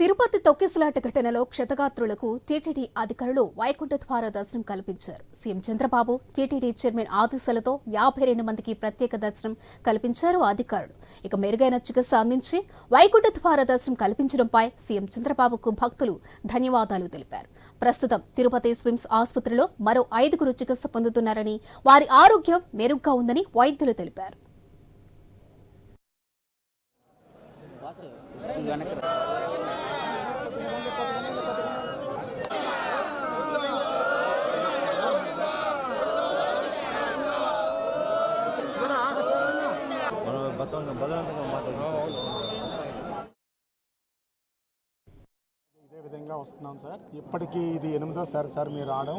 తిరుపతి తొక్కిసలాట ఘటనలో క్షతగాత్రులకు టీటీడీ అధికారులు వైకుంఠ ద్వార దర్శనం కల్పించారు. సీఎం చంద్రబాబు టీటీడీ చైర్మన్ ఆదేశాలతో యాభై రెండు మందికి ప్రత్యేక దర్శనం కల్పించారు అధికారులు. ఇక మెరుగైన చికిత్స అందించి వైకుంఠ ద్వార దర్శనం కల్పించడంపై సీఎం చంద్రబాబుకు భక్తులు ధన్యవాదాలు తెలిపారు. ప్రస్తుతం తిరుపతి స్విమ్స్ ఆసుపత్రిలో మరో ఐదుగురు చికిత్స పొందుతున్నారని వారి ఆరోగ్యం మెరుగ్గా ఉందని వైద్యులు తెలిపారు. బలవంతంగా మాట్లాడుతున్నాం ఇదే విధంగా వస్తున్నాం సార్. ఇప్పటికీ ఇది ఎనిమిదోసారి సార్ మీరు రావడం.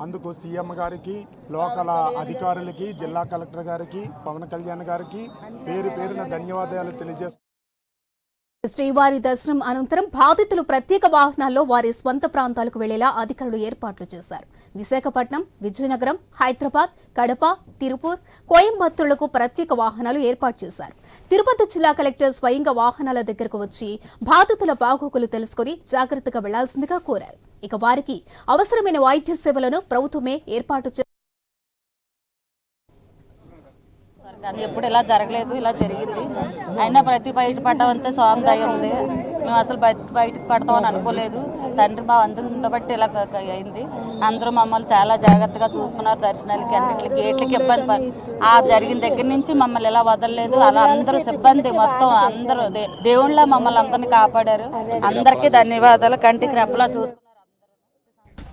అందుకు సీఎం గారికి లోకల్ అధికారులకి జిల్లా కలెక్టర్ గారికి పవన్ కళ్యాణ్ గారికి పేరు పేరున ధన్యవాదాలు తెలియజేస్తున్నాం శ్రీవారి దర్శనం అనంతరం బాధితులు ప్రత్యేక వాహనాల్లో వారి స్వంత ప్రాంతాలకు వెళ్ళేలా అధికారులు ఏర్పాట్లు చేశారు. విశాఖపట్నం విజయనగరం హైదరాబాద్ కడప తిరుపూర్ కోయంబత్తూరులకు ప్రత్యేక వాహనాలు ఏర్పాటు చేశారు. తిరుపతి జిల్లా కలెక్టర్ స్వయంగా వాహనాల దగ్గరకు వచ్చి బాధితుల బాగోగులు తెలుసుకుని జాగ్రత్తగా వెళ్ళాల్సిందిగా కోరారు. ఇక వారికి అవసరమైన వైద్య సేవలను ప్రభుత్వమే ఏర్పాటు చేశారు కానీ ఎప్పుడు ఇలా జరగలేదు ఇలా జరిగింది. అయినా ప్రతి బయట పడ్డామంతే స్వామి దయ ఉంది. మేము అసలు బయట బయటకు పడతామని అనుకోలేదు. తండ్రి మా అందరం బట్టి ఇలా అయింది. అందరూ మమ్మల్ని చాలా జాగ్రత్తగా చూసుకున్నారు దర్శనాలకి అన్నిటికి గేట్లకి ఇబ్బంది ఆ జరిగిన దగ్గర నుంచి మమ్మల్ని ఇలా వదలలేదు. అలా అందరూ సిబ్బంది మొత్తం అందరూ దేవుళ్ళ మమ్మల్ని అందరినీ కాపాడారు. అందరికీ ధన్యవాదాలు. కంటికి రెప్పలా చూసుకున్నారు.